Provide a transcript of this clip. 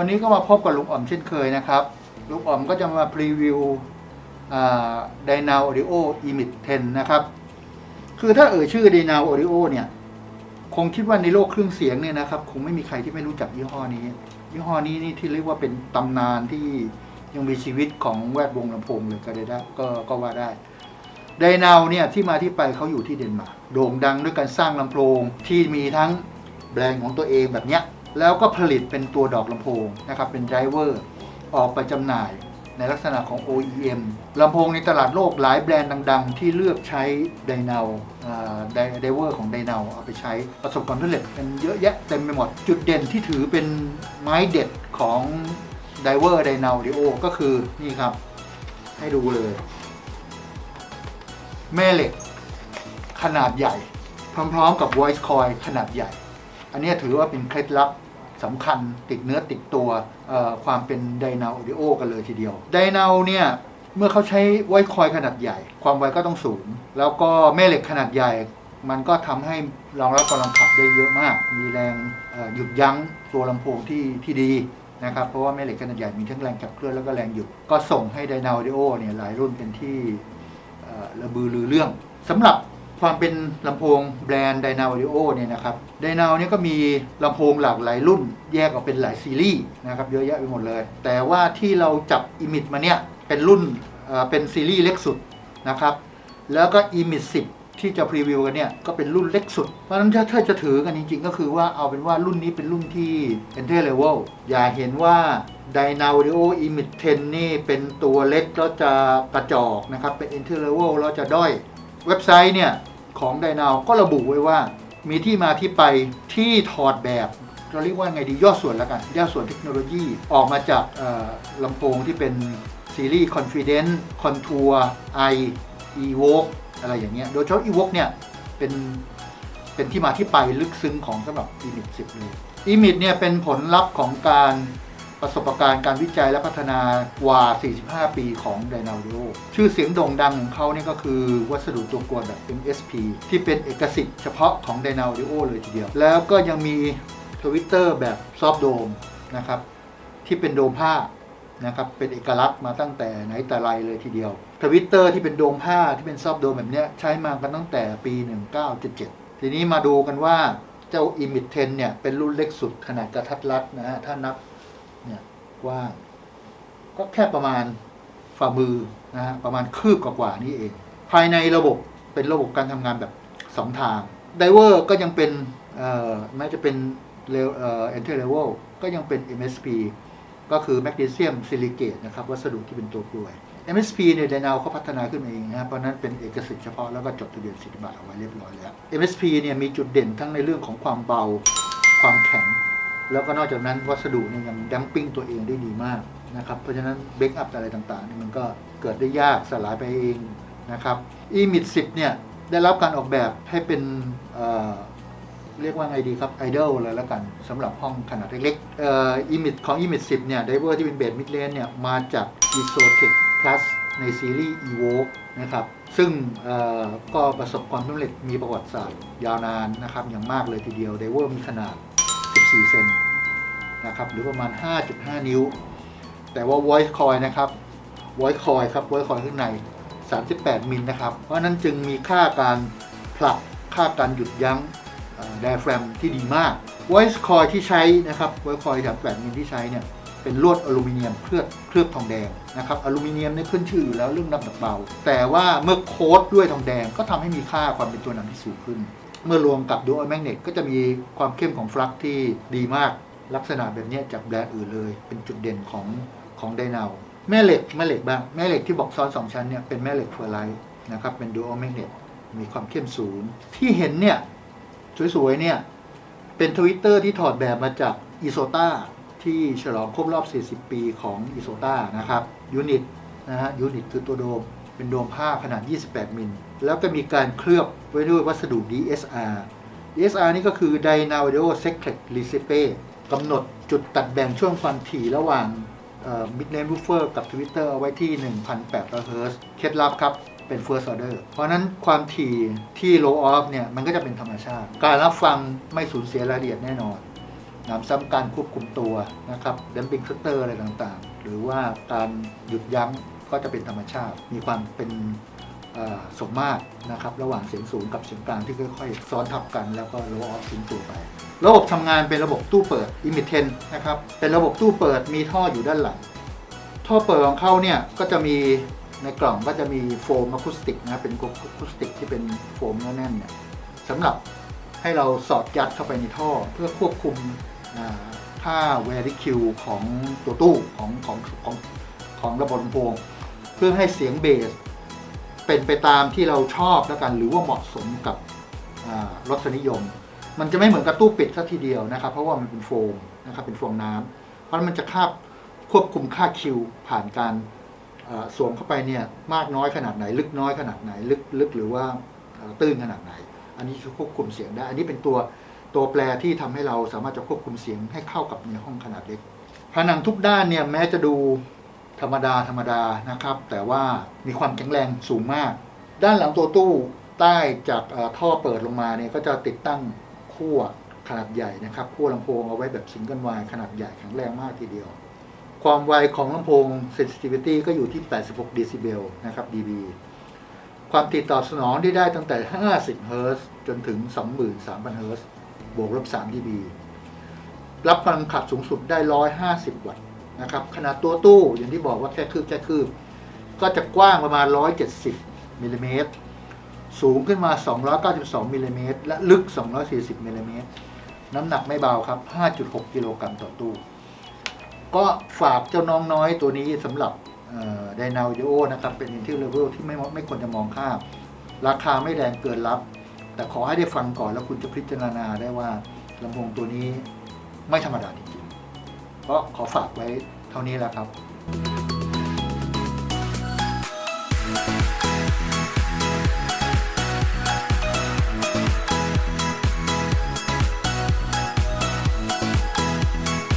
วันนี้ก็มาพบกับลุงอ๋อมเช่นเคยนะครับ ลุงอ๋อมก็จะมาพรีวิวไดนาวออดิโออีมิ t 10นนะครับ คือถ้าเอ่ยชื่อไดนาวออดิโอเนี่ย คงคิดว่าในโลกเครื่องเสียงเนี่ยนะครับ คงไม่มีใครที่ไม่รู้จักยี่ห้อนี้ ยี่ห้อนี้นี่ที่เรียกว่าเป็นตำนานที่ยังมีชีวิตของแวดวงลำโพงเลยก็ได้ได้ก็ก็ว่าได้ไดนาวเนี่ยที่มาที่ไปเขาอยู่ที่เดนมาร์กโด่งดังด้วยการสร้างลำโพงที่มีทั้งแบรนด์ของตัวเองแบบเนี้ย แล้วก็ผลิตเป็นตัวดอกลำโพงนะครับเป็นไดรเวอร์ออกไปจำหน่ายในลักษณะของ OEM ลำโพงในตลาดโลกหลายแบรนด์ดัง ๆ ที่เลือกใช้ไดนาวไดเวอร์ของไดนาวเอาไปใช้ประสบความสำเร็จเป็นเยอะแยะเต็มไปหมด จุดเด่นที่ถือเป็นไม้เด็ดของไดเวอร์ไดนาวดิโอก็คือนี่ครับ ให้ดูเลย แม่เหล็กขนาดใหญ่ พร้อมๆกับ voice coil ขนาดใหญ่ อันนี้ถือว่าเป็นเคล็ดลับสำคัญติดเนื้อติดตัวความเป็นไดนาออดิโอกันเลยทีเดียว ไดนาเนี่ยเมื่อเขาใช้ไวคอยขนาดใหญ่ ความไวก็ต้องสูง แล้วก็แม่เหล็กขนาดใหญ่ มันก็ทำให้รองรับกำลังขับได้เยอะมาก มีแรงหยุดยั้งตัวลำโพงที่ที่ดีนะครับ เพราะว่าแม่เหล็กขนาดใหญ่มีทั้งแรงขับเคลื่อนแล้วก็แรงหยุด ก็ส่งให้ไดนาออดิโอเนี่ยหลายรุ่นเป็นที่ระบือลือเรื่องสำหรับ ความเป็นลำโพงแบรนด์ d y n a Audio เนี่ยนะครับ d y n a เนี่ยก็มีลำโพงหลากหลายรุ่น แยกออกเป็นหลายซีรีส์นะครับเยอะแยะไปหมดเลย แต่ว่าที่เราจับ Imit มาเนี่ยเป็นรุ่นเป็นซีรีส์เล็กสุดนะครับแล้วก็ Imit 10ที่จะพรีวิวกันเนี่ยก็เป็นรุ่นเล็กสุด เพราะฉะนั้นถ้าถ้าจะถือกันจริง ๆ ก็คือว่าเอาเป็นว่ารุ่นนี้เป็นรุ่นที่ entry level อย่าเห็นว่า d y n a Audio Imit 10 นี่เป็นตัวเล็กแล้วจะกระจอกนะครับ เป็น entry level แล้วจะด้อย เว็บไซต์เนี่ย ของไดนาวก็ระบุไว้ว่า มีที่มาที่ไปที่ถอดแบบเราเรียกว่าไงดีย่อส่วนแล้วกันย่อส่วนเทคโนโลยีออกมาจากลำโพงที่เป็นซีรีส์ Confident Contour i Evoke อะไรอย่างเงี้ยโดยเฉพาะ Evoke เนี่ยเป็นเป็นที่มาที่ไปลึกซึ้งของสำหรับ Emit 10 เลย Emit เนี่ยเป็นผลลัพธ์ของการ ประสบการณ์การวิจัยและพัฒนากว่า 45 ปีของ d y n a u d i o ชื่อเสียงโด่งดังของเขาเนี่ยก็คือวัสดุตัวกวนแบบ MSP ที่เป็นเอกสิทธิ์เฉพาะของ d y n a u d i o เลยทีเดียว แล้วก็ยังมีทวิตเตอร์แบบซอฟโดมนะครับที่เป็นโดมผ้านะครับเป็นเอกลักษณ์มาตั้งแต่ไหนแต่ไรเลยทีเดียวทวิตเตอร์ที่เป็นโดมผ้าที่เป็นซอฟโดมแบบนี้ใช้มากันตั้งแต่ปี 1977 ทีนี้มาดูกันว่าเจ้า Imit 10เนี่ยเป็นรุ่นเล็กสุดขนาดกระทัดรัดนะฮะถ้านับ เนี่ยกว้าง ก็แค่ประมาณฝ่ามือนะฮะประมาณคืบกว่าๆนี่เอง ภายในระบบเป็นระบบการทำงานแบบ2ทางไดเวอร์ก็ยังเป็นแม้จะเป็นเลวเอ่อ entry level ก็ยังเป็น MSP ก็คือ magnesium silicate นะครับวัสดุที่เป็นตัวกลวย MSP เนี่ยไดนาวเขาพัฒนาขึ้นมาเองนะครับเพราะฉะนั้นเป็นเอกสิทธิ์เฉพาะแล้วก็จดทะเบียนสิทธิบัตรเอาไว้เรียบร้อยแล้ว MSP เนี่ยมีจุดเด่นทั้งในเรื่องของความเบา ความแข็ง แล้วก็นอกจากนั้นวัสดุเนี่ยยังดัมปิ้งตัวเองได้ดีมากนะครับ เพราะฉะนั้นเบรกอัพอะไรต่างๆนี่มันก็เกิดได้ยากสลายไปเองนะครับ EMIT 10เนี่ยได้รับการออกแบบให้เป็นเเรียกว่าไงดีครับไอดอลเลยแล้วกันสำหรับห้องขนาดเล็กๆเอ่อ EMIT ของ EMIT 10เนี่ยไดเวอร์ที่เป็นเบสมิดเลนเนี่ยมาจาก Isotech Plus ในซีรีส์ Evoke นะครับซึ่งก็ประสบความสำเร็จมีประวัติศาสตร์ยาวนานนะครับอย่างมากเลยทีเดียวไดเวอร์มีขนาด 14 เซนนะครับหรือประมาณ 5.5 นิ้ว แต่ว่า voice coil นะครับ voice coil ครับ voice coil ข้างใน 38 มิลนะครับ เพราะนั้นจึงมีค่าการผลักค่าการหยุดยั้งไดแฟรมที่ดีมาก voice coil ที่ใช้นะครับ voice coil 38 มิลที่ใช้เนี่ยเป็นลวดอลูมิเนียมเคลือบเคลือบทองแดงนะครับอลูมิเนียมเนี่ยขึ้นชื่ออยู่แล้วเรื่องน้ำหนักเบา แต่ว่าเมื่อโค้ดด้วยทองแดงก็ทำให้มีค่าความเป็นตัวนำที่สูงขึ้น เมื่อรวมกับดูอัลแมกเนตก็จะมีความเข้มของฟลักซ์ที่ดีมากลักษณะแบบนี้จากแบรนด์อื่นเลย เป็นจุดเด่นของของไดนาวแม่เหล็กแม่เหล็กบ้างแม่เหล็กที่บอกซ้อนสองชั้นเนี่ยเป็นแม่เหล็กเฟอร์ไลท์นะครับเป็นดูอัลแมกเนตมีความเข้มสูงที่เห็นเนี่ยสวยๆเนี่ยเป็นทวิตเตอร์ที่ถอดแบบมาจากอีโซตาที่ฉลองครบรอบ 40 ปีของอีโซตานะครับยูนิตนะฮะยูนิตคือตัวโดม เป็นโดมผ้าขนาด 28 มิล แล้วก็มีการเคลือบไว้ด้วยวัสดุ DSR DSR นี่ก็คือ Dynaudio Secret Recipe กำหนดจุดตัดแบ่งช่วงความถี่ระหว่าง mid range woofer กับ Twitter เอาไว้ที่ 1,800 Hz เคล็ดลับครับเป็น first order เพราะนั้นความถี่ที่ low off เนี่ย มันก็จะเป็นธรรมชาติ การรับฟังไม่สูญเสียรายละเอียดแน่นอนหนำซ้ำการควบคุมตัวนะครับเดมปิ้งคัตเตอร์อะไรต่างๆ หรือว่าการหยุดยั้งก็จะเป็นธรรมชาติ มีความเป็น สมมาตรนะครับระหว่างเสียงสูงกับเสียงกลางที่ค่อยๆ ซ้อนทับกันแล้วก็โลออฟทิ้งตัวไป ระบบทำงานเป็นระบบตู้เปิด i m i t e n นนะครับเป็นระบบตู้เปิดมีท่ออยู่ด้านหลัง ท่อเปิดของเขาเนี่ยก็จะมีในกล่องก็จะมีโฟมอะคูสติกนะเป็นอะคูสติกที่เป็นโฟมแน่นเนี่ยสำหรับให้เราสอดยัดเข้าไปในท่อเพื่อควบคุมอ่าค่าแวริคิวของตัวตู้ของของของของระบบลำโพงเพื่อให้เสียงเบส เป็นไปตามที่เราชอบแล้วกัน หรือว่าเหมาะสมกับรสนิยม มันจะไม่เหมือนกับตู้ปิดซะทีเดียวนะครับ เพราะว่ามันเป็นโฟมนะครับเป็นฟองน้ำเพราะฉะนั้นมันจะคาบควบคุมค่าคิวผ่านการสวมเข้าไปเนี่ยมากน้อยขนาดไหน ลึกน้อยขนาดไหน ลึกลึกหรือว่าตื้นขนาดไหน อันนี้จะควบคุมเสียงได้ อันนี้เป็นตัวตัวแปรที่ทำให้เราสามารถจะควบคุมเสียงให้เข้ากับในห้องขนาดเล็กผนังทุกด้านเนี่ยแม้จะดู ธรรมดาธรรมดานะครับ แต่ว่ามีความแข็งแรงสูงมาก ด้านหลังตัวตู้ใต้จากท่อเปิดลงมาเนี่ยก็จะติดตั้งขั้วขนาดใหญ่นะครับขั้วลำโพงเอาไว้แบบซิงเกิลไวขนาดใหญ่แข็งแรงมากทีเดียว ความไวของลำโพง sensitivity ก็อยู่ที่ 86ด b เ l นะครับ dB ความติดต่อสนองที่ได้ตั้งแต่ 50 เฮิรตซ์จนถึง 23,000 เฮิรตซ์บวกลบ 3 dB รับพลังขับสูงสุดได้ 150 วัตต์ นะครับขนาดตัวตู้อย่างที่บอกว่าแค่คืบแค่คืบ ก็จะกว้างประมาณ 170มิลลิเมตรสูงขึ้นมา 292มิลลิเมตรและลึก 240มิลลิเมตรน้ำหนักไม่เบาครับ 5.6 กิโลกรัมต่อตู้ ก็ฝากเจ้าน้องน้อยตัวนี้สำหรับไดนาวิโอนะครับ เป็น entry level ที่ไม่ไม่ควรจะมองข้ามราคาไม่แรงเกินรับ แต่ขอให้ได้ฟังก่อนแล้วคุณจะพิจารณาได้ว่าลำโพงตัวนี้ไม่ธรรมดาจริง ก็ขอฝากไว้เท่านี้แล้วครับ